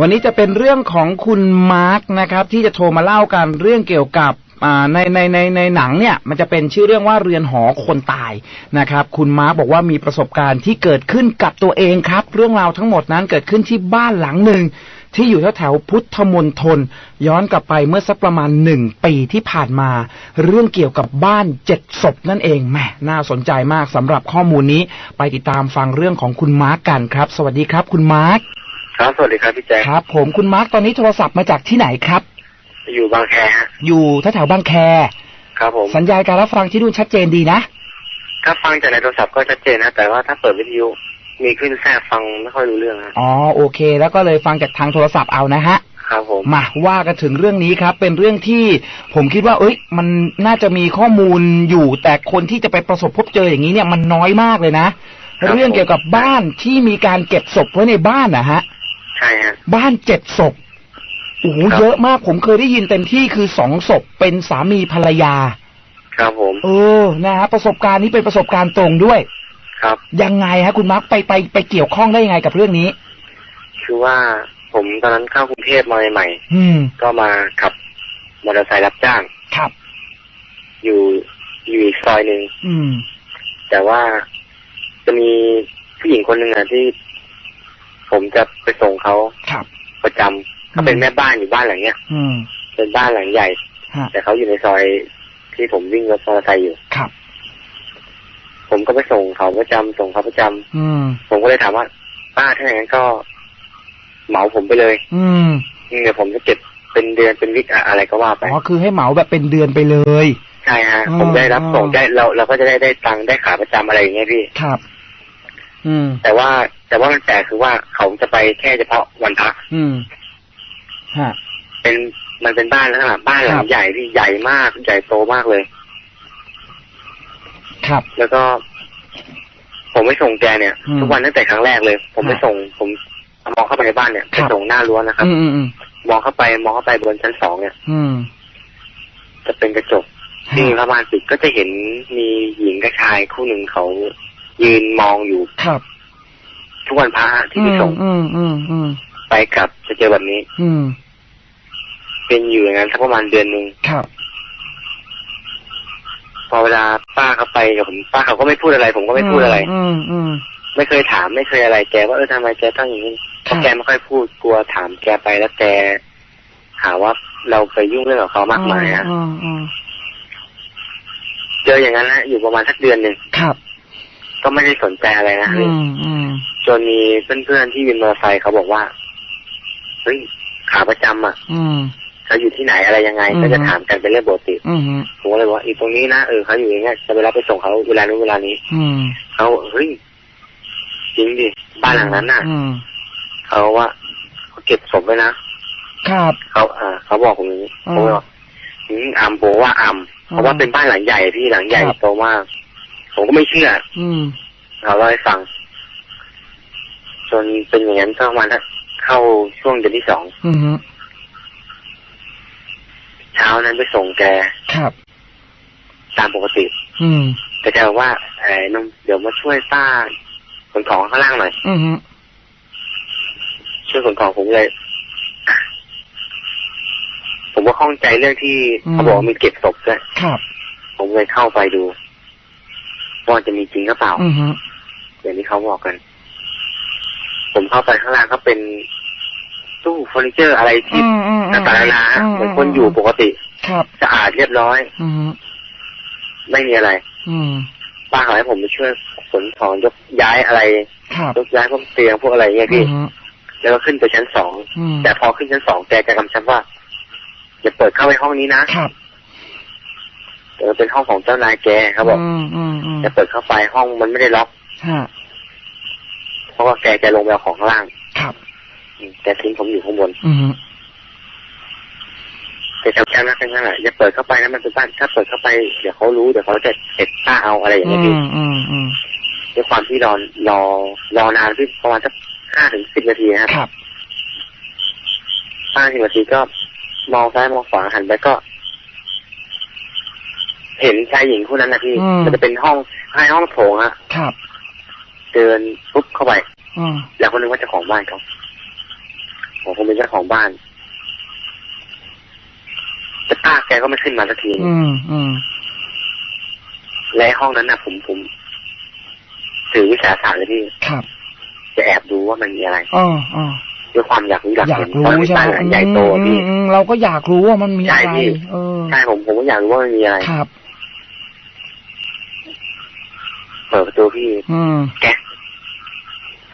วันนี้จะเป็นเรื่องของคุณมาร์กนะครับ ที่จะโทรมาเล่ากันเรื่องเกี่ยวกับในในในในหนังเนี่ย มันจะเป็นชื่อเรื่องว่าเรือนหอคนตายนะครับ คุณมาร์กบอกว่ามีประสบการณ์ที่เกิดขึ้นกับตัวเองครับ เรื่องราวทั้งหมดนั้นเกิดขึ้นที่บ้านหลังหนึ่งที่อยู่แถวแถวๆพุทธมณฑลย้อนกลับไปเมื่อสักประมาณหนึ่งปีที่ผ่านมา เรื่องเกี่ยวกับบ้านเจ็ดศพนั่นเองแหมน่าสนใจมากสำหรับข้อมูลนี้ ไปติดตามฟังเรื่องของคุณมาร์กกันครับ สวัสดีครับ คุณมาร์ก ครับสวัสดีครับพี่แจ๊คครับ ผมคุณมาร์กตอนนี้โทรศัพท์มาจากที่ไหนครับ อยู่บางแคฮะอยู่แถวแถวๆบางแค ครับผม สัญญาณการรับฟังที่นู่นชัดเจนดีนะ ถ้าฟังจากในโทรศัพท์ก็ชัดเจนนะ แต่ว่าถ้าเปิดวิทยุมีขึ้นแทรกฟังไม่ค่อยรู้เรื่องฮะอ๋อโอเค แล้วก็เลยฟังจากทางโทรศัพท์เอานะฮะ ครับผม มาว่ากันถึงเรื่องนี้ครับ เป็นเรื่องที่ผมคิดว่า เอ้ย มันน่าจะมีข้อมูลอยู่ แต่คนที่จะไปประสบพบเจออย่างนี้เนี่ยมันน้อยมากเลยนะเรื่องเกี่ยวกับบ้านที่มีการเก็บศพไว้ในบ้านนะฮะ ใช่ฮะบ้านเจ็ดศพโอ้โหครับ เยอะมากผมเคยได้ยินเต็มที่คือสองศพเป็นสามีภรรยา ครับผมเออนะฮะประสบการณ์นี้เป็นประสบการณ์ตรงด้วย ครับ ยังไงฮะ คุณมาร์คไปไปไปเกี่ยวข้องได้ยังไงกับเรื่องนี้ คือว่าผมตอนนั้นเข้ากรุงเทพมาใหม่อืม ๆก็มาขับมอเตอร์ไซค์รับจ้าง ครับ อยู่อยู่อีกซอยหนึ่งอืม แต่ว่าจะมีผู้หญิงคนหนึ่งอะที่ ผมจะไปส่งเขาครับประจำเขาเป็นแม่บ้านอยู่บ้านหลังเนี้ยอืมเป็นบ้านหลังใหญ่ฮะแต่เขาอยู่ในซอยที่ผมวิ่งรถมอเตอร์ไซค์อยู่ครับ ผมก็ไปส่งเขาประจำส่งเขาประจำอืมผมก็เลยถามว่าป้าถ้าอย่างนั้นก็ เหมาผมไปเลย อืมเดี๋ยวผมจะเก็บเป็นเดือนเป็นวิกอะอะไรก็ว่าไปอ๋อคือให้เหมาแบบเป็นเดือนไปเลย ใช่ฮะอ๋อผมได้รับส่งอ๋อได้เราเราก็จะได้ได้ตังค์ได้ขาประจำอะไรอย่างเงี้ยพี่ครับอืม แต่ว่าแต่ว่ามันแปลกคือว่าเขาจะไปแค่เฉพาะวันพระอืมฮะเป็นมันเป็นบ้านลักษณะบ้านหลัครังบใหญ่ที่ใหญ่มากใหญ่โตมากเลย ครับ แล้วก็ ผมไปส่งแกเนี่ยอืมทุกวันตั้งแต่ครั้งแรกเลย ผมไปครับส่ง ผมมองเข้าไปในบ้านเนี่ยครัไปบส่งหน้ารั้วนะครับอืมอืมอืมมองเข้าไปมองเข้าไปบนชั้นสองเนี่ย อืม จะเป็นกระจกที่มีผ้าม่านปิดก็จะเห็นมีหญิงกับชายคู่หนึ่งเขา ยืนมองอยู่ครับ ทุกวันพระที่ไปส่งอืมอืมอืมไปกลับจะเจอแบบนี้ อืม เป็นอยู่อย่างนั้นสักประมาณเดือนหนึ่งครับ พอเวลาป้าเขาไปกับผมป้าเขาก็ไม่พูดอะไร ผมก็ไม่พูดอะไร อืมอืมไม่เคยถามไม่เคยอะไรแกว่าเออทำไมแกต้องอย่างนี้เพราะแกไม่ค่อยพูดกลัวถามแกไปแล้วแกหาว่าเราไปยุ่งเรื่องกับเขามากมายอะอืมอืมเจออย่างนั้นนะอยู่ประมาณสักเดือนหนึ่งครับ ก็ไม่ได้สนใจอะไรนะอืมอืมจนมีเพื่อนๆที่วินมอเตอร์ไซค์เขาบอกว่าเฮ้ยขาประจำอะ อืมเขาอยู่ที่ไหนอะไรยังไงอืมก็จะถามกันเป็นเรื่องปกติอืมผมก็เลยบอกว่าอีตรงนี้นะเออเขาอยู่อย่างเงี้ยจะไปรับไปส่งเขาเวลานู้นเวลานี้ อืมเขาเฮ้ยจริงดิบ้านหลังนั้นน่ะอืมเขาว่าเขาเก็บศพไว้นะครับเขาอ่าเขาบอกผมอย่างนี้อืมผมก็บอกอืมอัมโบว่าอัมเพราะว่าเป็นบ้านหลังใหญ่พี่หลังใหญ่ครับโตมาก ผมก็ไม่เชื่อ อืมเขาเล่าให้ฟัง จนเป็นอย่างนั้นประมาณเข้าช่วงเดือนที่สองอืมเช้านั้นไปส่งแกครับ ตามปกติ อืม แต่แกบอกว่าเออนมเดี๋ยวมาช่วยป้าขนของข้างล่างหน่อยอืมช่วยขนของผมเลยอะผมก็ข้องใจเรื่องที่อืม เขาบอกว่ามีเก็บศพด้วยครับ ผมเลยเข้าไปดู ว่าจะมีจริงหรือเปล่าอืมอย่างที่เขาบอกกัน ผมเข้าไปข้างล่างก็เป็นตู้เฟอร์นิเจอร์อะไรที่อืมอืมต่างๆนานาเหมือนคนอยู่ปกติครับสะอาดเรียบร้อย อืมไม่มีอะไร อืมป้าขอให้ผมไปช่วยขนของยกย้ายอะไรครับยกย้ายพวกเตียงพวกอะไรเงี้ยอืพี่ มแล้วก็ขึ้นไปชั้นสอง อืมแต่พอขึ้นชั้นสองแกจะกำชับว่าอย่าเปิดเข้าไปห้องนี้นะครับเออเป็นห้องของเจ้านายแกเขาบอก อืมอืม อืมอย่าเปิดเข้าไปห้องมันไม่ได้ล็อกฮะเพราะว่าแกจะลงไปเอาของข้างล่าง ครับอืมแกทิ้งผมอยู่ข้างบน อืมแต่แถวแค่นั้นแค่นั้นแหละอย่าเปิดเข้าไปนะมันเป็นบ้านถ้าเปิดเข้าไปเดี๋ยวเขารู้เดี๋ยวเขาจะเก็บค่าเอาอะไรอย่างอืเงี้ยพี่มอืมอืมด้วยความที่รอรอรอนานพี่ประมาณสักห้าถึงสิบนาทีนะครับครับห้าสิบนาทีก็มองซ้ายมองขวาหันไปก็ เห็นชายหญิงคู่นั้นนะพี่อืมมันจะเป็นห้อง ให้ห้องโถงอะครับ เดินปุ๊บเข้าไปอืมแล้วคนนึงว่าเจ้าของบ้านเขาผมคงเป็นเจ้าของบ้านแต่ป้าแกก็ไม่ขึ้นมาสักทีอืมอืมและห้องนั้นน่ะ ผมผมถือวิสาสะเลยพี่ครับ จะแอบดูว่ามันมีอะไรอ๋ออ๋อด้วยความอยากรู้อยากอยาเห็กนเพราะรู้เป็นใช่ไหมบ้านหลังใหญ่โตอืมพี่อืมเราก็อยากรู้ว่ามันมีใช่อะไรพี่เออใช่ผมผมก็อยากรู้ว่ามันมีอะไรครับ เปิดประตูพี่ อืมแกะ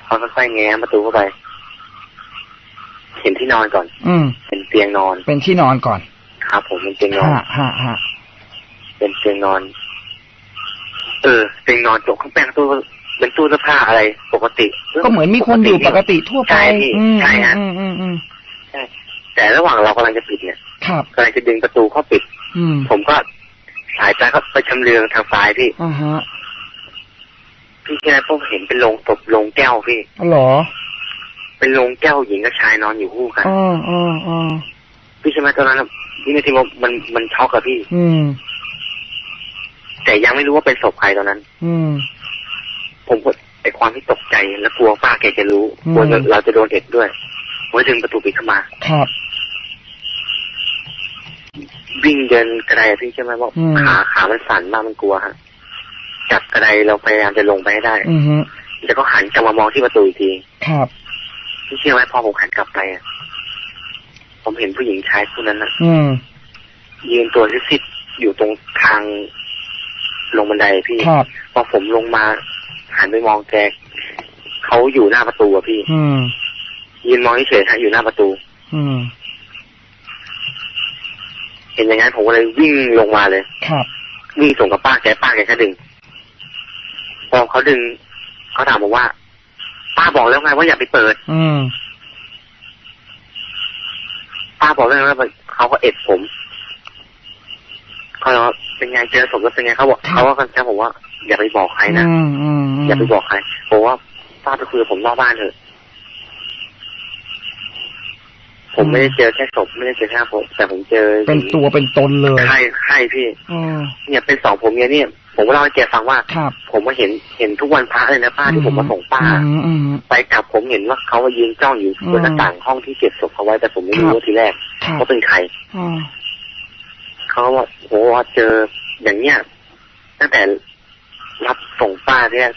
เขาค่อยๆแง้มประตูเข้าไป เห็นที่นอนก่อน อืมเป็นเตียงนอน เป็นที่นอนก่อน ครับผมเป็นเตียงนอนฮะฮะฮะเป็นเตียงนอน เออ เตียงนอนจกข้างแป้งตู้เป็นตู้เสื้อผ้าอะไร ปกติ ก็เหมือนมีคนอยู่ปกติทั่วไป ใช่พี่อืมใช่ฮะอืมอืมอืมแต่ระหว่างเรากำลังจะปิดเนี่ยครับกำลังจะดึงประตูเข้าปิดอืมผมก็สายตาก็ไปชำเลืองทางซ้ายพี่อ่าฮะ พี่แค่ผมเห็นเป็นโรงศพโรงแก้วพี่อ๋อเหรอ เป็นโรงแก้วหญิงกับชายนอนอยู่คู่กันอ๋ออ๋ออ๋อพี่ใช่ไหมตอนนั้นน่ะพี่นาทีว่ามันมันช็อกอะพี่ อืม แต่ยังไม่รู้ว่าเป็นศพใครตอนนั้น อืม ผมก็ไอความที่ตกใจและกลัวป้าแกจะรู้อืม กลัวเราจะโดนเอ็ดด้วยผมก็ดึงประตูปิดเข้ามา ครับ วิ่งเดินกระไดอะพี่ใช่ไหมว่าอืม ขาขามันสั่นมากมันกลัวฮะ จับกระไดเราพยายามจะลงไปให้ได้ อือฮึแล้วก็หันกลับมามองที่ประตูอีกทีครับพี่เชื่อไหมพอผมหันกลับไปอะผมเห็นผู้หญิงชายผู้นั้นนะอืมยืนตัวซิดๆอยู่ตรงทางลงบันไดพี่ครับพอผมลงมาหันไปมองแกเขาอยู่หน้าประตูอะพี่ อืมยืนมองเฉยๆฮะอยู่หน้าประตู อืมเห็นอย่างนั้นผมก็เลยวิ่งลงมาเลย ครับ วิ่งส่งกับป้าแกป้าแกก็ดึง พอเขาดึงเขาถามผมว่า ป้าบอกแล้วไงว่าอย่าไปเปิด อืมป้าบอกแล้วไงว่าเขาก็เอ็ดผมเขาบอกว่าเป็นไงเจอศพแล้วเป็นไงเขาบอกครับเขาก็แค่ผมว่า อย่าไปบอกใครนะอืมอืมมอย่าไปบอกใครบอกว่าป้าไปคุยกับผมนอกบ้านเถอะ ผมไม่ได้เจอแค่ศพไม่ได้เจอแค่ผมแต่ผมเจอเป็นตัวเป็นตนเลยใช่ใช่พี่อืมเนี่ยเป็นสองผมเนี่ยเนี่ยผมก็เล่าให้แกฟังว่าครับผมมาเห็นเห็นทุกวันพระเลยนะป้าที่ผมมาส่งป้าอืมอืมไปกลับผมเห็นว่าเขามายืนจ้องอยู่บนหน้าต่างห้องที่เก็บศพเขาไว้แต่ผมไม่รู้ครับว่าทีแรกครับว่าเป็นใครอืมเขาก็ว่าโหว่าเจออย่างเนี้ยตั้งแต่รับส่งป้าเนี่ย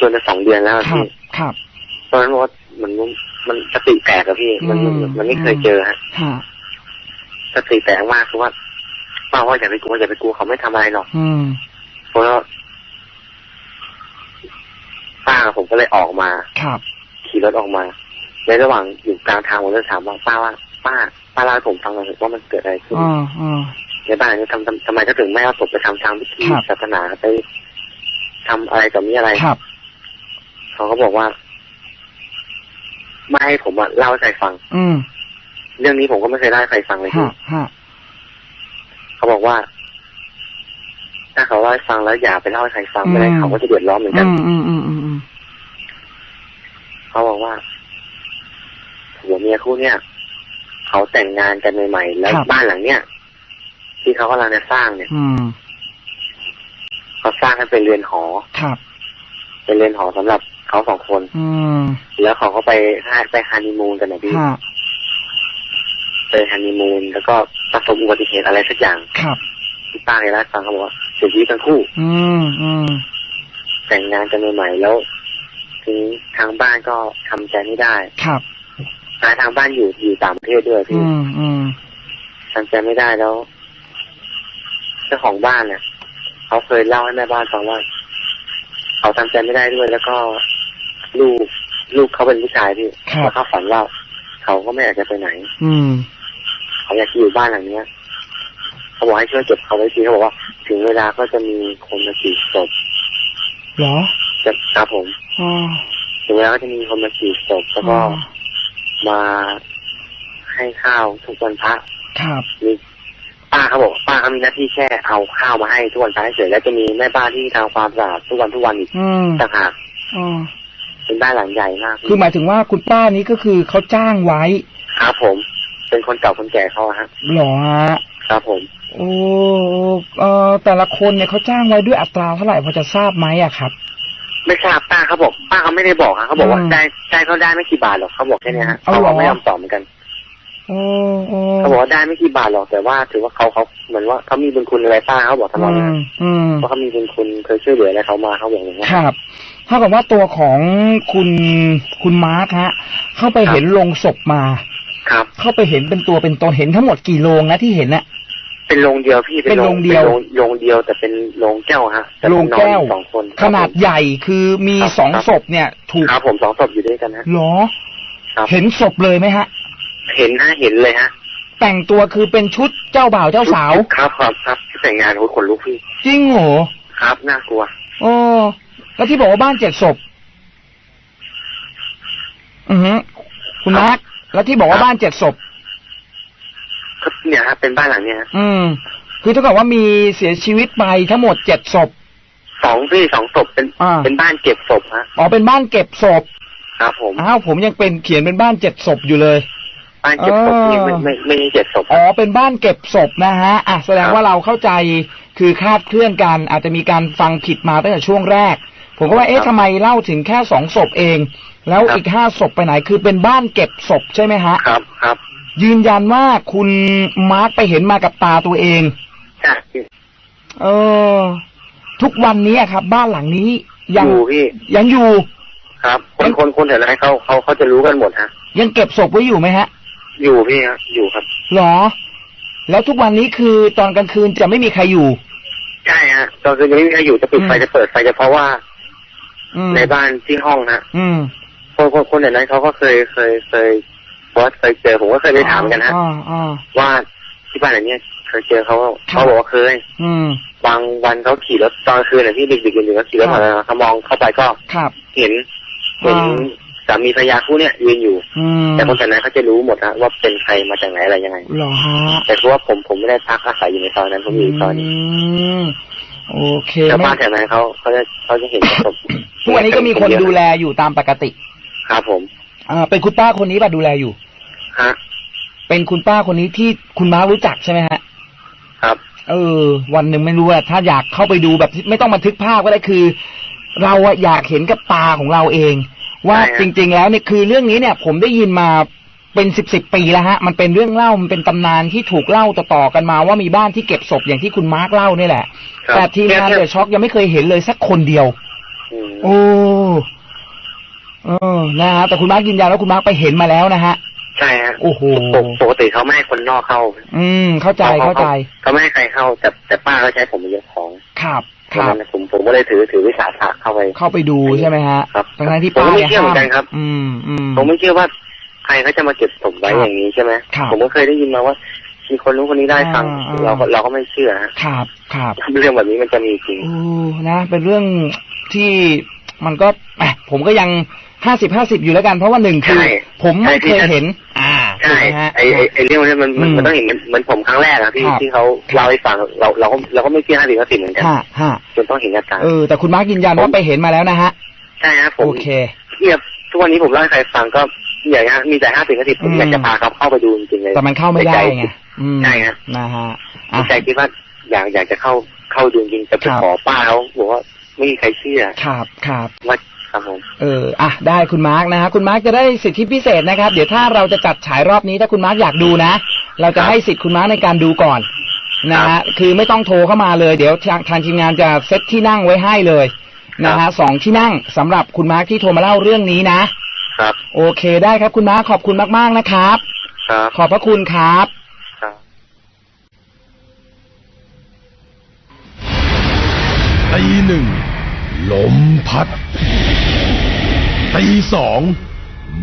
จนจะสองเดือนแล้วอะครับพี่ครับตอนนั้นว่า มันมันสติแตกอะพี่ มันมันอืมมันไม่เคยเจอฮะฮะสติแตกมากคือว่าป้าว่าอย่าไปกลัวอย่าไปกลัวเขาไม่ทำอะไรหรอกอืมเพราะว่าป้ากับผมก็เลยออกมาครับขี่รถออกมา ในระหว่างอยู่กลางทางผมเลยถามว่าป้าว่า ป้าป้าเล่าให้ผมฟังหน่อยว่ามันเกิดอะไรขึ้นอ่าอ่าในบ้านนี้ทำทำทำไมเขาถึงไม่เอาศพไปทำทางพิธีครับศาสนาไปทำอะไรกับนี้อะไรครับเขาก็บอกว่า ไม่ให้ผมอะเล่าให้ใครฟัง อืม เรื่องนี้ผมก็ไม่เคยเล่าให้ใครฟังเลยพี่ฮะฮะเขาบอกว่า ถ้าเขาเล่าให้ฟังแล้วอย่าไปเล่าให้ใครฟังไม่ได้เขาก็จะเดือดร้อนเหมือนกัอืน มอืมอืมอืมอืมเขาบอกว่าผัวเมียคู่เนี่ยเขาแต่งงานกันใหม่ๆแล้วบ้านหลังเนี้ยที่เขากำลังจะสร้างเนี่ยอืมเขาสร้างให้เป็นเรือนหอ ครับ เป็นเรือนหอสำหรับ เขาสองคน อืมแล้วเขาก็ไปไปฮันนีมูนกันนะพี่ฮะไปฮันนีมูนแล้วก็ประสบอุบัติเหตุอะไรสักอย่างครับที่ป้าเคยเล่าให้ฟังเขาบอกว่าเสียชีวิตทั้งคู่ อืมอืมแต่งงานกันใหม่ๆแล้วทีนี้ทางบ้านก็ทำใจไม่ได้ครับหาทางบ้านอยู่อยู่ต่างประเทศด้วยอืพี่มอืมทำใจไม่ได้แล้วเจ้าของบ้านเนี่ยเขาเคยเล่าให้แม่บ้านฟังว่าเขาทำใจไม่ได้ด้วย แล้วก็ ลูกลูกเขาเป็นผู้ชายพี่ครับ แล้วเขาฝันว่าเขาก็ไม่อยากจะไปไหน อืม เขาอยากจะอยู่บ้านหลังเนี้ย เขาบอกให้ช่วยเก็บเขาไว้ทีเขาบอกว่า ถึงเวลาก็จะมีคนมาจีบศพเหรอจะครับผม อ๋อถึงเวลาก็จะมีคนมาจีบศพแล้วก็มาให้ข้าวทุกวันพระครับมีป้าเขาบอกป้าเขามีหน้าที่แค่เอาข้าวมาให้ทุกวันพระเฉยแล้วจะมีแม่บ้านที่ทำความสะอาดทุกวันทุกวันอีกอืมต่างหากอ๋อ เป็นบ้านหลังใหญ่มากคือหมายถึงว่าคุณป้านี้ก็คือเขาจ้างไว้ ครับผม เป็นคนเก่าคนแก่เขาอะฮะเหรอฮะครับผม โอ้เออแต่ละคนเนี่ยเขาจ้างไว้ด้วยอัตราเท่าไหร่พอจะทราบไหมอะครับ ไม่ทราบป้าเขาบอก ป้าเขาไม่ได้บอกฮะเขาบอกว่าอืมได้ได้เขาได้ไม่กี่บาทหรอกเขาบอกแค่เนี้ยฮะเอาเขาเหรอไม่ยอมตอบเหมือนกันโอ้โอ้ เขาบอกว่าได้ไม่กี่บาทหรอกแต่ว่า ถือว่าเขาเขาเหมือนว่าเขามีบุญคุณอะไรป้าเขาบอกตลอดอืนะมอืมว่าเขามีบุญคุณเคยช่วยเหลืออะไรเขามาเขาบอกอย่างเงี้ยครับเท่ากับว่าตัวของคุณคุณมาร์คฮะ เข้าไปครับเห็นโลงศพมา ครับ เข้าไปเห็นเป็นตัวเป็นตนเห็นทั้งหมดกี่โลงนะที่เห็นน่ะเป็นโรงเดียวพี่เป็นโรงเดียวป็นโรงโรงเดียวแต่เป็นโรงแก้วฮะแต่โรงแก้วนอนสองคนขนาดใหญ่คือมีครับสองครับศพเนี่ย ถูกครับผมสองศพอยู่ด้วยกันฮะเหรอครับเห็นศพเลยไหมฮะ เห็นฮะเห็นเลยฮะ แต่งตัวคือเป็นชุดเจ้าบ่าวเจ้าสาว ครับครับครับที่แต่งงานโอ้ยขนลุกพี่ จริงเหรอครับน่ากลัวโอ้แล้วที่บอกว่าบ้านเจ็ดศพ อือฮึคุณมาร์คแล้วที่บอกว่าครับบ้านเจ็ดศพก็เนี่ยฮะเป็นบ้านหลังเนี้ยฮะอืม คือเท่ากับว่ามีเสียชีวิตไปทั้งหมดเจ็ดศพ สองพี่สองศพเป็นอ่า เป็นบ้านเก็บศพฮะ อ๋อเป็นบ้านเก็บศพครับผม อ้าวผมยังเป็นเขียนเป็นบ้านเจ็ดศพอยู่เลย บ้านเก็บศพนี่อ๋อไม่ไม่ไม่ใช่เจ็ดศพอ๋อฮะเป็นบ้านเก็บศพนะฮะอะแสดงครับว่าเราเข้าใจคือคลาดเคลื่อนกัน อาจจะมีการฟังผิดมาตั้งแต่ช่วงแรก ผมก็ว่าเอ๊ะครับทำไมเล่าถึงแค่สองศพเอง แล้วครับอีกห้าศพไปไหนคือเป็นบ้านเก็บศพใช่ไหมฮะครับครับ ยืนยันว่าคุณมาร์คไปเห็นมากับตาตัวเองใช่เออทุกวันนี้อะครับ บ้านหลังนี้อยังยู่พี่ยังอยู่ ครับ คนคนคนแถวนั้นเขาเขาเขาจะรู้กันหมดฮะยังเก็บศพไว้อยู่ไหมฮะ อยู่พี่ฮะอยู่ครับหรอ แล้วทุกวันนี้คือตอนกลางคืนจะไม่มีใครอยู่ ใช่ฮะตอนคืนยังไม่มีใครอยู่จะปิดไฟอืมจะเปิดไฟเฉพาะว่าอืมในบ้านที่ห้องฮะอืมคนคนคนแถวนั้นเขาก็เคยเคยเคยบอกว่าเคยเจอผมก็เคยไปถามกันฮะอ่าอ่าว่าที่บ้านหลังเนี้ยเคยเจอเขาครับเขาบอกว่าเคย อืมบางวันเขาขี่รถตอนกลางคืนน่ะที่ดึกๆดื่นๆเขาขี่รถครัมาบเขามองเข้าไปก็ครับเห็นเห็นอ่าสามีภรรยาคู่เนี่ยยืนอยู่อืมแต่คนแถวนั้นเขาจะรู้หมดฮะว่าเป็นใครมาจากไหนอะไรยังไงเหรอฮะแต่คือว่าผมผมไม่ได้พักอาศัยอยู่ในซอยนั้นผมอยู่ในซอยนี้มโอเคชาวไม่บ้านแถวนั้นเขาเขาจะเขาจะเห็นศพทุกวันนี้ก็มีคนดูแลอยู่ตามปกติ ครับผม อ่า เป็นคุณป้าคนนี้ป่ะดูแลอยู่ฮะเป็นคุณป้าคนนี้ที่คุณม้ารู้จักใช่ไหมฮะ ครับ เออ วันหนึ่งไม่รู้อะถ้าอยากเข้าไปดูแบบที่ไม่ต้องบันทึกภาพก็ได้คือ เราอะอยากเห็นกับตาของเราเอง ว่าใช่ฮะจริง ๆ แล้วเนี่ยคือเรื่องนี้เนี่ย ผมได้ยินมาเป็นสิบสิบปีแล้วฮะ มันเป็นเรื่องเล่า มันเป็นตำนานที่ถูกเล่าต่อๆกันมาว่ามีบ้านที่เก็บศพอย่างที่คุณมาร์กเล่านี่แหละ ครับแต่ทีมงานแค่เดอะช็อกยังไม่เคยเห็นเลยสักคนเดียว อืมโอ้เออนะฮะแต่คุณมาร์กยืนยันว่าคุณมาร์กไปเห็นมาแล้วนะฮะ ใช่ฮะโอ้โห ปกปกติเขาไม่ให้คนนอกเข้าอืม เข้าใจเข้าใจ เขาไม่ให้ใครเข้าแต่แต่ป้าเขาใช้ผมไปยกของ ครับ คตอนรับนั้นผมผมก็เลยถือถือวิสาสะเข้าไป เข้าไปดูใช่ไหมฮะครับทั้งๆที่ผมป้าก็ไม่เนี่ยเชื่อเหมืห้าอนกันครับ อืมอืมผมไม่เชื่อว่าใครเขาจะมาเก็บศพไว้ครับอย่างนี้ใช่ไหมครับผมก็เคยได้ยินมาว่ามีคนรู้นคนนี้ได้ฟังอ่าเราก็เราก็ไม่เชื่อฮะครับครับเรื่องแบบนี้มันจะมีจริงโอ้นะ เป็นเรื่องที่มันก็แหมผมก็ยังห้าสิบห้าสิบอยู่แล้วกัน เพราะว่าหนึ่งคือใช่ผมไม่ใช่เคยเห็น อ่า ใช่ถูกไหมฮะไอไอ้ไอเรื่องนี้มันมันอืมมันต้องเห็นเหมือนเหมือนผมครั้งแรกอะที่ครับที่เขาเล่าให้ฟังเราเราก็เราก็ไม่เชื่อห้าสิบห้าสิบเหมือนกันฮะฮะจนต้องเห็นกับตาเออแต่คุณมาร์กยืนยันว่าไปเห็นมาแล้วนะฮะใช่ฮะผมโอเคเนี่ยทุกวันนี้ผมเล่าให้ใครฟังก็อย่างนี้ยมีแต่ห้าสิบห้าสิบผมอืมอยากจะพาเขาเข้าไปดูจริงๆเลยแต่มันเข้าไม่ได้ไงอืมใช่ฮะนะฮะในอะใจคิดว่าอยากอยากจะเข้าเข้าดูจริงๆแต่ไปครับขอป้าเขาบอกว่าไม่มีใครเชื่อครับครับว่า ครับผมเอออะได้คุณมาร์กนะฮะคุณมาร์กจะได้สิทธิพิเศษนะครับ เดี๋ยวถ้าเราจะจัดฉายรอบนี้ถ้าคุณมาร์กอยากดูนะ เราจะให้สิทธิ์คุณมาร์กในการดูก่อนนะฮะคือไม่ต้องโทรเข้ามาเลยเดี๋ยวทางทางทีมงานจะเซตที่นั่งไว้ให้เลยนะฮะสองที่นั่งสำหรับคุณมาร์กที่โทรมาเล่าเรื่องนี้นะครับ โอเคได้ครับคุณมาร์กขอบคุณมาก ๆนะครับครับขอบพระคุณครับครับตีหนึ่งลมพัด ตีสอง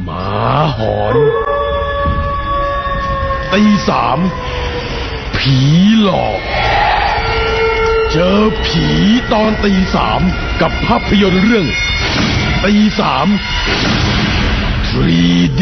หมาหอนตีสามผีหลอก เจอผีตอนตีสามกับภาพยนตร์เรื่องตีสาม 3D